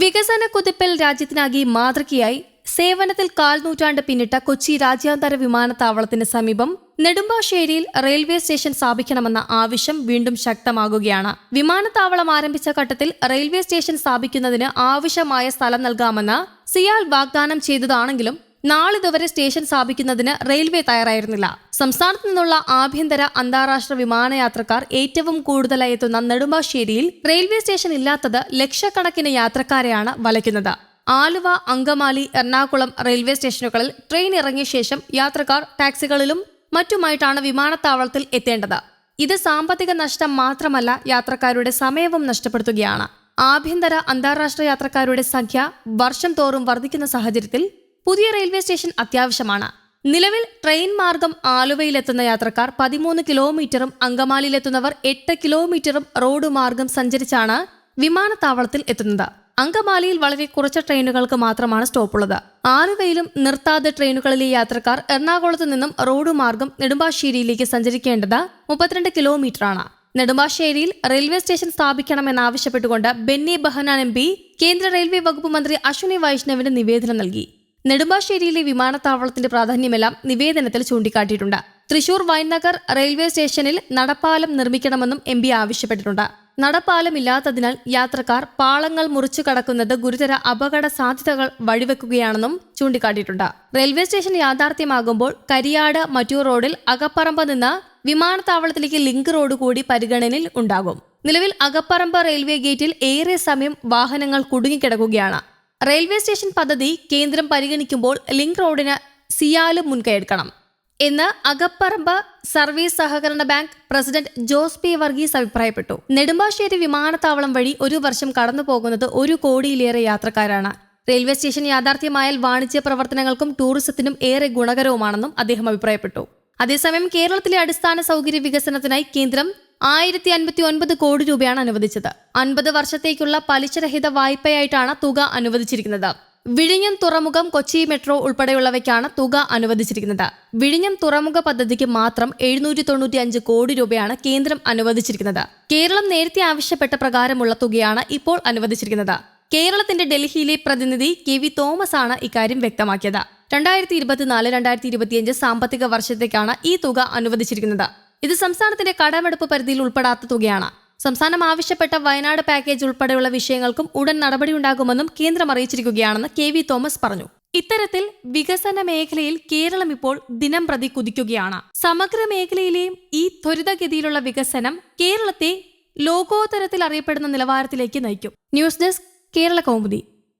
വികസന കുതിപ്പിൽ രാജ്യത്തിനാകെ മാതൃകയായി സേവനത്തിൽ കാൽനൂറ്റാണ്ട് പിന്നിട്ട കൊച്ചി രാജ്യാന്തര വിമാനത്താവളത്തിന് സമീപം നെടുമ്പാശ്ശേരിയിൽ റെയിൽവേ സ്റ്റേഷൻ സ്ഥാപിക്കണമെന്ന ആവശ്യം വീണ്ടും ശക്തമാകുകയാണ്. വിമാനത്താവളം ആരംഭിച്ച ഘട്ടത്തിൽ റെയിൽവേ സ്റ്റേഷൻ സ്ഥാപിക്കുന്നതിന് ആവശ്യമായ സ്ഥലം നൽകാമെന്ന് സിയാൽ വാഗ്ദാനം ചെയ്തതാണെങ്കിലും നാളിതുവരെ സ്റ്റേഷൻ സ്ഥാപിക്കുന്നതിന് റെയിൽവേ തയ്യാറായിരുന്നില്ല. സംസ്ഥാനത്ത് നിന്നുള്ള ആഭ്യന്തര അന്താരാഷ്ട്ര വിമാനയാത്രക്കാർ ഏറ്റവും കൂടുതലായി എത്തുന്ന നെടുമ്പാശ്ശേരിയിൽ റെയിൽവേ സ്റ്റേഷൻ ഇല്ലാത്തത് ലക്ഷക്കണക്കിന് യാത്രക്കാരെയാണ് വലയ്ക്കുന്നത്. ആലുവ അങ്കമാലി എറണാകുളം റെയിൽവേ സ്റ്റേഷനുകളിൽ ട്രെയിൻ ഇറങ്ങിയ ശേഷം യാത്രക്കാർ ടാക്സികളിലും മറ്റുമായിട്ടാണ് വിമാനത്താവളത്തിൽ എത്തേണ്ടത്. ഇത് സാമ്പത്തിക നഷ്ടം മാത്രമല്ല യാത്രക്കാരുടെ സമയവും നഷ്ടപ്പെടുത്തുകയാണ്. ആഭ്യന്തര അന്താരാഷ്ട്ര യാത്രക്കാരുടെ സംഖ്യ വർഷം തോറും വർദ്ധിക്കുന്ന സാഹചര്യത്തിൽ പുതിയ റെയിൽവേ സ്റ്റേഷൻ അത്യാവശ്യമാണ്. നിലവിൽ ട്രെയിൻ മാർഗം ആലുവയിലെത്തുന്ന യാത്രക്കാർ പതിമൂന്ന് കിലോമീറ്ററും അങ്കമാലിയിലെത്തുന്നവർ എട്ട് കിലോമീറ്ററും റോഡ് മാർഗം സഞ്ചരിച്ചാണ് വിമാനത്താവളത്തിൽ എത്തുന്നത്. അങ്കമാലിയിൽ വളരെ കുറച്ച് ട്രെയിനുകൾക്ക് മാത്രമാണ് സ്റ്റോപ്പുള്ളത്. ആലുവയിലും നിർത്താതെ ട്രെയിനുകളിലെ യാത്രക്കാർ എറണാകുളത്ത് നിന്നും റോഡ് മാർഗം നെടുമ്പാശ്ശേരിയിലേക്ക് സഞ്ചരിക്കേണ്ടത് മുപ്പത്തിരണ്ട് കിലോമീറ്ററാണ്. നെടുമ്പാശ്ശേരിയിൽ റെയിൽവേ സ്റ്റേഷൻ സ്ഥാപിക്കണമെന്നാവശ്യപ്പെട്ടുകൊണ്ട് ബെന്നി ബഹനാൻ എം കേന്ദ്ര റെയിൽവേ വകുപ്പ് മന്ത്രി അശ്വിനി വൈഷ്ണവിന് നിവേദനം നൽകി. നെടുമ്പാശ്ശേരിയിലെ വിമാനത്താവളത്തിന്റെ പ്രാധാന്യമെല്ലാം നിവേദനത്തിൽ ചൂണ്ടിക്കാട്ടിയിട്ടുണ്ട്. തൃശൂർ വൈനഗർ റെയിൽവേ സ്റ്റേഷനിൽ നടപ്പാലം നിർമ്മിക്കണമെന്നും എം പി ആവശ്യപ്പെട്ടിട്ടുണ്ട്. നടപ്പാലമില്ലാത്തതിനാൽ യാത്രക്കാർ പാളങ്ങൾ മുറിച്ചു കടക്കുന്നത് ഗുരുതര അപകട സാധ്യതകൾ വഴിവെക്കുകയാണെന്നും ചൂണ്ടിക്കാട്ടിയിട്ടുണ്ട്. റെയിൽവേ സ്റ്റേഷൻ യാഥാർത്ഥ്യമാകുമ്പോൾ കരിയാട് മറ്റൂർ റോഡിൽ അകപ്പറമ്പ് നിന്ന് വിമാനത്താവളത്തിലേക്ക് ലിങ്ക് റോഡ് കൂടി പരിഗണനയിൽ ഉണ്ടാകും. നിലവിൽ അകപ്പറമ്പ് റെയിൽവേ ഗേറ്റിൽ ഏറെ സമയം വാഹനങ്ങൾ കുടുങ്ങിക്കിടക്കുകയാണ്. റെയിൽവേ സ്റ്റേഷൻ പദ്ധതി കേന്ദ്രം പരിഗണിക്കുമ്പോൾ ലിങ്ക് റോഡിന് സിയാലും മുൻകൈയെടുക്കണം. എന്ന് അകപ്പറമ്പ് സർവീസ് സഹകരണ bank president Jose P Varghese അഭിപ്രായപ്പെട്ടു. നെടുമ്പാശ്ശേരി വിമാനത്താവളം വഴി ഒരു വർഷം കടന്നു പോകുന്നത് ഒരു കോടിയിലേറെ യാത്രക്കാരാണ്. റെയിൽവേ സ്റ്റേഷൻ യാഥാർത്ഥ്യമായാൽ വാണിജ്യ പ്രവർത്തനങ്ങൾക്കും ടൂറിസത്തിനും ഏറെ ഗുണകരവുമാണെന്നും അദ്ദേഹം അഭിപ്രായപ്പെട്ടു. അതേസമയം കേരളത്തിലെ അടിസ്ഥാന സൗകര്യ വികസനത്തിനായി കേന്ദ്രം ആയിരത്തി അൻപത്തി ഒൻപത് കോടി രൂപയാണ് അനുവദിച്ചത്. അൻപത് വർഷത്തേക്കുള്ള പലിശരഹിത വായ്പയായിട്ടാണ് തുക അനുവദിച്ചിരിക്കുന്നത്. വിഴിഞ്ഞം തുറമുഖം കൊച്ചി മെട്രോ ഉൾപ്പെടെയുള്ളവയ്ക്കാണ് തുക അനുവദിച്ചിരിക്കുന്നത്. വിഴിഞ്ഞം തുറമുഖ പദ്ധതിക്ക് മാത്രം എഴുന്നൂറ്റി തൊണ്ണൂറ്റി അഞ്ച് കോടി രൂപയാണ് കേന്ദ്രം അനുവദിച്ചിരിക്കുന്നത്. കേരളം നേരത്തെ ആവശ്യപ്പെട്ട പ്രകാരമുള്ള തുകയാണ് ഇപ്പോൾ അനുവദിച്ചിരിക്കുന്നത്. കേരളത്തിന്റെ ഡൽഹിയിലെ പ്രതിനിധി കെ വി തോമസ് ആണ് ഇക്കാര്യം വ്യക്തമാക്കിയത്. രണ്ടായിരത്തി ഇരുപത്തിനാല് രണ്ടായിരത്തി ഇരുപത്തിയഞ്ച് സാമ്പത്തിക വർഷത്തേക്കാണ് ഈ തുക അനുവദിച്ചിരിക്കുന്നത്. ഇത് സംസ്ഥാനത്തിന്റെ കടമെടുപ്പ് പരിധിയിൽ ഉൾപ്പെടാത്ത തുകയാണ്. സംസ്ഥാനം ആവശ്യപ്പെട്ട വയനാട് പാക്കേജ് ഉൾപ്പെടെയുള്ള വിഷയങ്ങൾക്കും ഉടൻ നടപടിയുണ്ടാകുമെന്നും കേന്ദ്രം അറിയിച്ചിരിക്കുകയാണെന്ന് കെ വി തോമസ് പറഞ്ഞു. ഇത്തരത്തിൽ വികസന മേഖലയിൽ കേരളം ഇപ്പോൾ ദിനം പ്രതി കുതിക്കുകയാണ്. സമഗ്ര മേഖലയിലെയും ഈ ത്വരിതഗതിയിലുള്ള വികസനം കേരളത്തെ ലോകോത്തരത്തിൽ അറിയപ്പെടുന്ന നിലവാരത്തിലേക്ക് നയിക്കും. News desk Kerala Kaumudi.